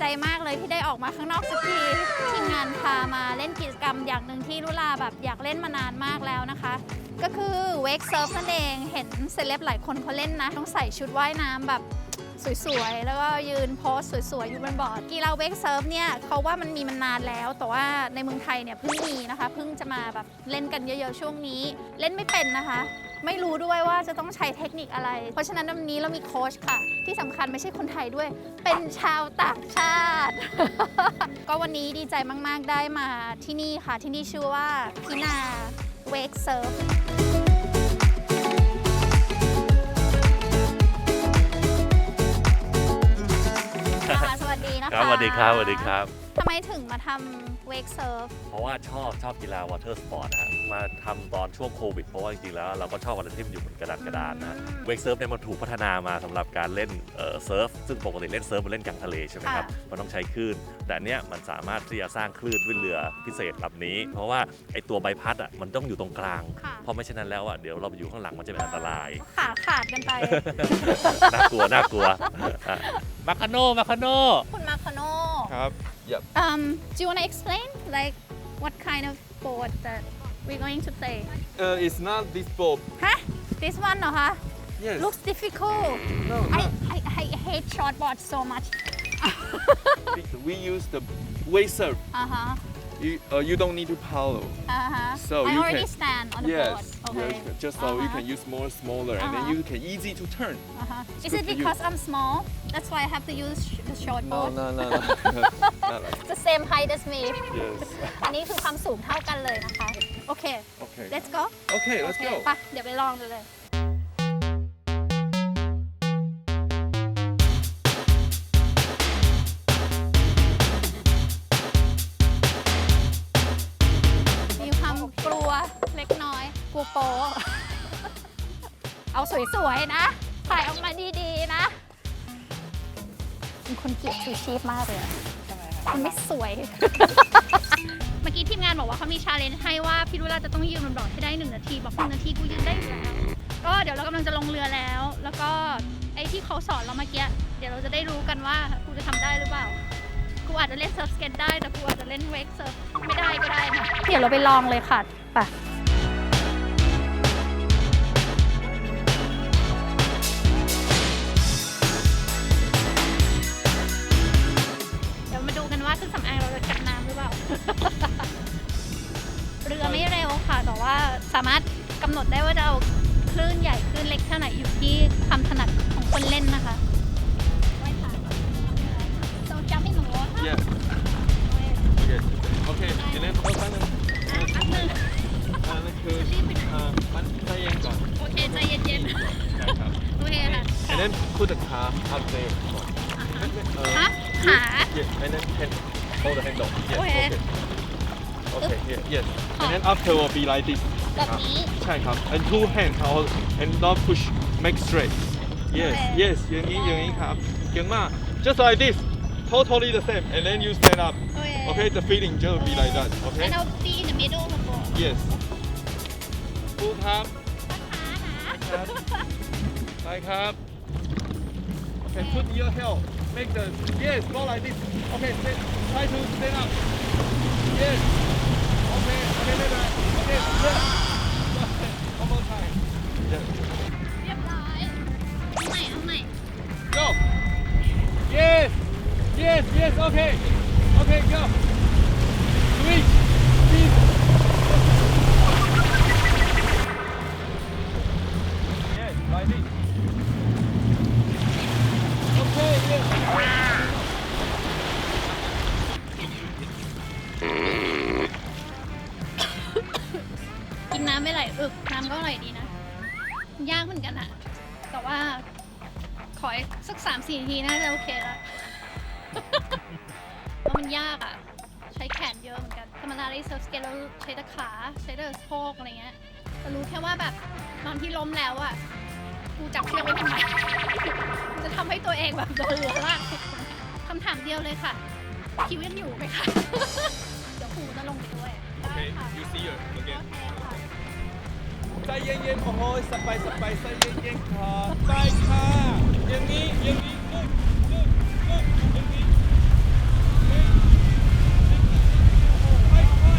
ใจมากเลยที่ได้ออกมาข้างนอกสักทีทีมงานพามาเล่นกิจกรรมอย่างหนึ่งที่ลุลาแบบอยากเล่นมานานมากแล้วนะคะ ก็คือเวกเซิร์ฟนั่นเองเห็นเซเลบหลายคนเขาเล่นนะ ต้องใส่ชุดว่ายน้ำแบบ สวยๆ แล้วก็ยืนโพสสวยๆ อยู่บนบอร์ดกีฬาเวกเซิร์ฟเนี่ยเขาว่ามันมีมานานแล้ว แต่ว่าในเมืองไทยเนี่ยเพิ่งมีนะคะ เพิ่งจะมาแบบเล่นกันเยอะๆ ช่วงนี้ เล่นไม่เป็นนะคะ ไม่รู้ด้วยว่าจะต้องใช้เทคนิคอะไร เพราะฉะนั้นวันนี้เรามีโค้ชค่ะ ที่สำคัญไม่ใช่คนไทยด้วย เป็นชาวต่างชาติ ก็วันนี้ดีใจมากๆได้มาที่นี่ค่ะ ที่นี่ชื่อว่าพินาเวกเซิร์ฟ นะคะครับสวัสดีครับสวัสดีครับ ทำไมถึงมาทำเวกเซิร์ฟ เพราะว่าชอบชอบกีฬาวอเตอร์สปอร์ตนะฮะมาทำตอนช่วงโควิด เพราะว่าจริงๆแล้วเราก็ชอบอะไรที่มันอยู่บนกระดานกระดานนะเวกเซิร์ฟเนี่ยมันถูกพัฒนามาสำหรับการเล่นเอ่อเซิร์ฟซึ่งปกติเล่นเซิร์ฟมันเล่นกลางทะเลใช่ไหมครับ มันต้องใช้คลื่น แต่อันเนี้ยมันสามารถที่จะสร้างคลื่นด้วยเรือพิเศษลำนี้ เพราะว่าไอตัวใบพัดอะมันต้องอยู่ตรงกลาง ค่ะ เพราะไม่เช่นนั้นแล้วอะเดี๋ยวเราไปอยู่ข้างหลังมันจะเป็นอันตราย ขาขาดกันไป น่ากลัวน่ากลัวอะมาคาโนมาคาโน คุณ Yep. Um, do you want to explain like what kind of board that we're going to play? Uh, it's not this board. Huh? This one, no, huh? Yes. Looks difficult. No. I. I, I hate shortboard so much. we use the wave surf. Uh huh You, uh, you don't need to paddle. Uh-huh. So I you already can- stand on the board. Yes. Okay. yes, Just so you Uh-huh. can use more smaller, and then Uh-huh. you can easy to turn. Uh-huh. Is good it for you. because I'm small? That's why I have to use sh- the short No, board. no, no, no. not like The same height as me. yes. อันนี้คือความสูงเท่ากันเลยนะคะ โอเค Okay. let's go Okay, โอ let's เค go. ปะเดี๋ยวไปลองดูเลย กลัวโป เอาสวยๆนะถ่ายออกมาดีๆนะเป็นคนเกลียดชูชีพมากเลยอะมันไม่สวย เมื่อกี้ทีมงานบอกว่าเขามีชาเลนจ์ให้ว่าพี่รุราจะต้องยืนบนบอร์ดให้ได้หนึ่งนาที บอกหนึ่งนาทีกูยืนได้อยู่แล้ว ก็เดี๋ยวเรากำลังจะลงเรือแล้ว แล้วก็ไอ้ที่เขาสอนเราเมื่อกี้เดี๋ยวเราจะได้รู้กันว่ากูจะทำได้หรือเปล่า กูอาจจะเล่นเซิร์ฟสเก็ตได้แต่กูอาจจะเล่นเวกเซิร์ฟไม่ได้ก็ได้ค่ะเดี๋ยวเราไปลองเลยค่ะไป then put the car up there ก่อนเออ ฮะขา Yes, and then can hold the handle. Yes, Okay. okay. Okay, yes, yes. And then after will be like this. แบบนี้ ใช่ครับ and two hands hold and not push make straight. Yes, Okay. yes. อย่างนี้อย่างนี้ครับเก่งมาก Just like this. Totally the same. And then you stand up. โอเค Okay, the feeling just be like that. Okay. and I'll be in the middle of the board Yes. ฟูครับ ขาหนา ครับ ไปครับ Okay, put your heel. Make the yes, go like this. Okay, stand, try to stand up. Yes. Okay, okay, okay, okay. Yes. One more time. Yes. เรียบร้อยเอาใหม่เอาใหม่ Go. Yes. Yes, yes, okay. Okay, นน้ำไม่ไหลอึกน้ำก็อร่อยดีนะ ยากเหมือนกันอะแต่ว่า ขออีกสักสามสี่นาทีน่าจะโอเคแล้วเพราะมันยากอะใช้แขนเยอะเหมือนกันธรรมดาได้เซิร์ฟสเก็ตแล้วใช้แต่ขา ใช้แต่สะโพกอะไรเงี้ยแต่รู้แค่ว่าแบบตอนที่ล้มแล้วอะกูจับเชือกไว้ทำไมกูจะทำให้ตัวเองแบบโดนเรือลากคำถามเดียวเลยค่ะคิวยังอยู่ไหมคะ เดี๋ยวครูจะลงไปด้วย ได้ Okay, ค่ะ you see her โอ again. เคค่ะ ใจเย็นๆโอ้โหสบายสบายใจเย็นๆค่ะไปค่ะอย่างนี้อย่างนี้ลุกลุกลุกอย่างนี้ไปค่ะ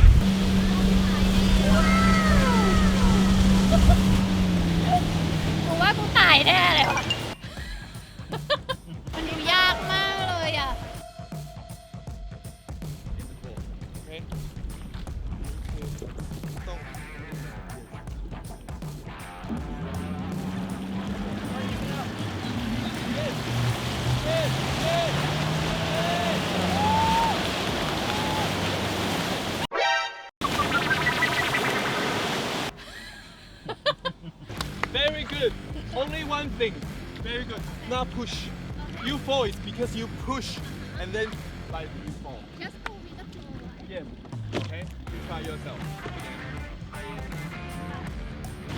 กูว่ากูตายแน่เลยวะ one thing. Very good. Now push. You fall is because you push and then like you fall. just pull me the floor Yes. Okay. You try yourself.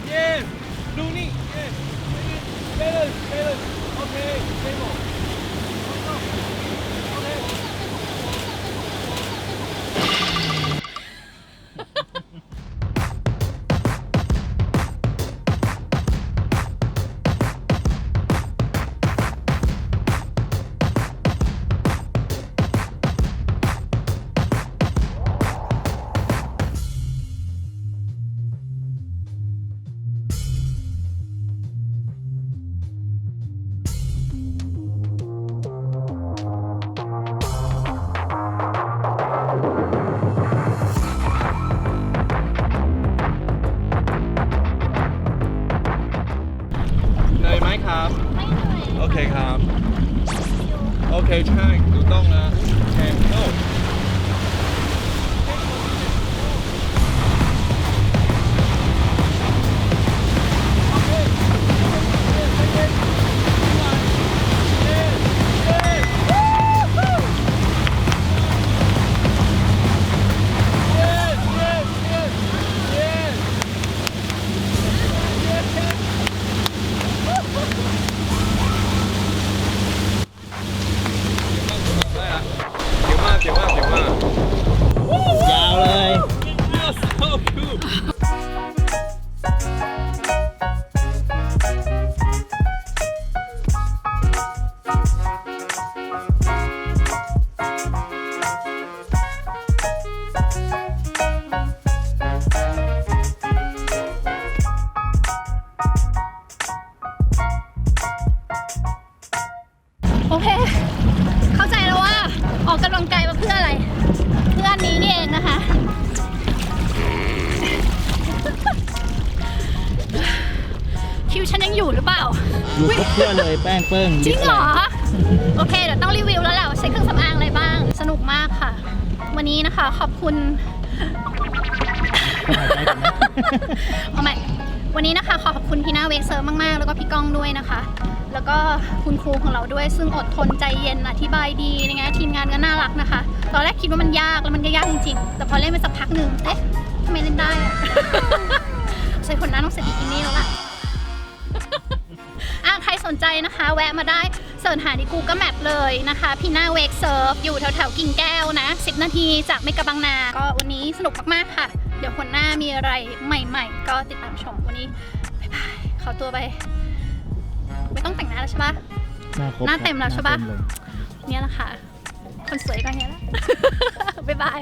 Yes. Looney. Yes. Balance. Balance. Okay. Stable. ครับ โอเคครับ โอเคใช่ถูกต้องนะโอเค go อยู่ครบเพื่อนเลยแป้งเปิ้งจริงเหรอ โอเค เดี๋ยวต้องรีวิวแล้วแหละว่าใช้เครื่องสำอางอะไรบ้าง สนุกมากค่ะ วันนี้นะคะขอบคุณ เอาใหม่วันนี้นะคะขอขอบคุณพี่หน้าเวกเซอร์มากๆ แล้วก็พี่ก้องด้วยนะคะ แล้วก็คุณครูของเราด้วยซึ่งอดทนใจเย็นอธิบายดีนะงทีมงานก็น่ารักนะคะ ตอนแรกคิดว่ามันยากแล้วมันก็ยากจริงๆ แต่พอเล่นไปสักพักหนึ่งเอ๊ะทำไมเล่นได้อะใส่คนหน้าต้องใส่บิกินี่แล้วล่ะอะ ใครสนใจนะคะ แวะมาได้เสิร์ชหาใน Google Map เลยนะคะพี่หน้าเวกเซิร์ฟอยู่แถวแถวๆกิ่งแก้วนะ 10 นาทีจากเมกะบางนา ก็วันนี้สนุกมากๆค่ะ เดี๋ยวคนหน้ามีอะไรใหม่ๆ ก็ติดตามชมวันนี้บ๊ายบายขอตัวไป ไม่ต้องแต่งหน้าแล้วใช่ปะ หน้าครบหน้าเต็มแล้วใช่ปะ หน้าเต็มเลย เนี่ยแหละค่ะ คนสวยก็อย่างเงี้ยแหละ บ๊ายบาย